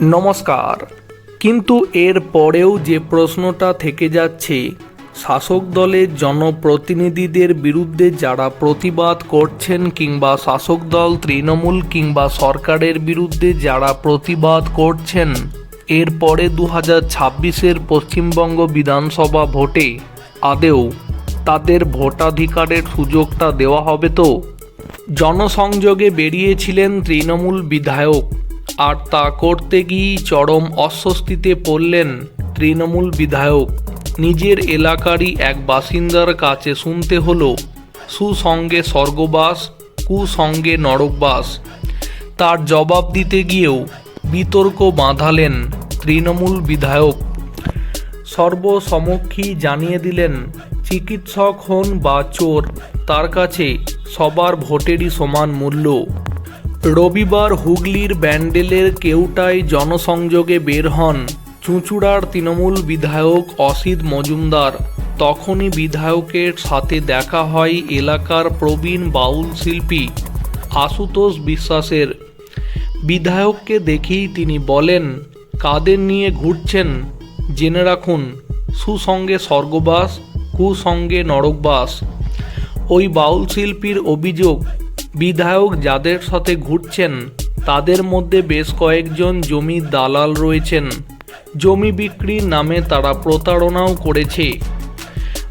নমস্কার। কিন্তু এর পরেও যে প্রশ্নটা থেকে যাচ্ছে, শাসক দলের জনপ্রতিনিধিদের বিরুদ্ধে যারা প্রতিবাদ করছেন কিংবা শাসক দল তৃণমূল কিংবা সরকারের বিরুদ্ধে যারা প্রতিবাদ করছেন এরপরে দু হাজার ছাব্বিশের পশ্চিমবঙ্গ বিধানসভা ভোটে আদেও তাদের ভোটাধিকারের সুযোগটা দেওয়া হবে তো? জনসংযোগে বেরিয়েছিলেন তৃণমূল বিধায়ক আর তা করতে গিয়েই চরম অস্বস্তিতে পড়লেন তৃণমূল বিধায়ক। নিজের এলাকারই এক বাসিন্দার কাছে শুনতে হলো, সুসঙ্গে স্বর্গবাস, কুসঙ্গে নরকবাস। তার জবাব দিতে গিয়েও বিতর্ক বাঁধালেন তৃণমূল বিধায়ক। সর্বসমক্ষী জানিয়ে দিলেন, চিকিৎসক হন বা চোর, তার কাছে সবার ভোটেরই সমান মূল্য। রবিবার হুগলির ব্যান্ডেলের কেউটায় জনসংযোগে বের হন চুঁচুড়ার তৃণমূল বিধায়ক অসিত মজুমদার। তখনই বিধায়কের সাথে দেখা হয় এলাকার প্রবীণ বাউল শিল্পী আশুতোষ বিশ্বাসের। বিধায়ককে দেখেই তিনি বলেন, কাদের নিয়ে ঘুরছেন? জেনে রাখুন, সুসঙ্গে স্বর্গবাস, কুসঙ্গে নরকবাস। ওই বাউল শিল্পীর অভিযোগ বিধায়ক যাদের সাথে ঘুরছেন, তাদের মধ্যে বেশ কয়েকজন জমির দালাল রয়েছেন। জমি বিক্রির নামে তারা প্রতারণাও করেছে।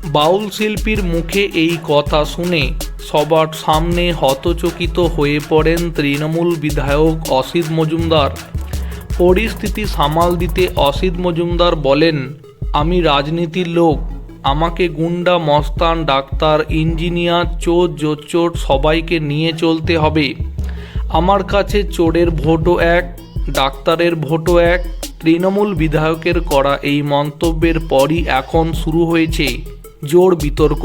বাউল শিল্পীর মুখে এই কথা শুনে সবার সামনে হতচকিত হয়ে পড়েন তৃণমূল বিধায়ক অসিত মজুমদার। পরিস্থিতি সামাল দিতে অসিত মজুমদার বলেন, আমি রাজনীতির লোক আমাকে গুন্ডা, মস্তান, ডাক্তার, ইঞ্জিনিয়ার, চোর, জোচ্চোর সবাইকে নিয়ে চলতে হবে। আমার কাছে চোরের ভোটও এক, ডাক্তারের ভোটও এক, তৃণমূল বিধায়কের করা এই মন্তব্যের পরই এখন শুরু হয়েছে জোর বিতর্ক।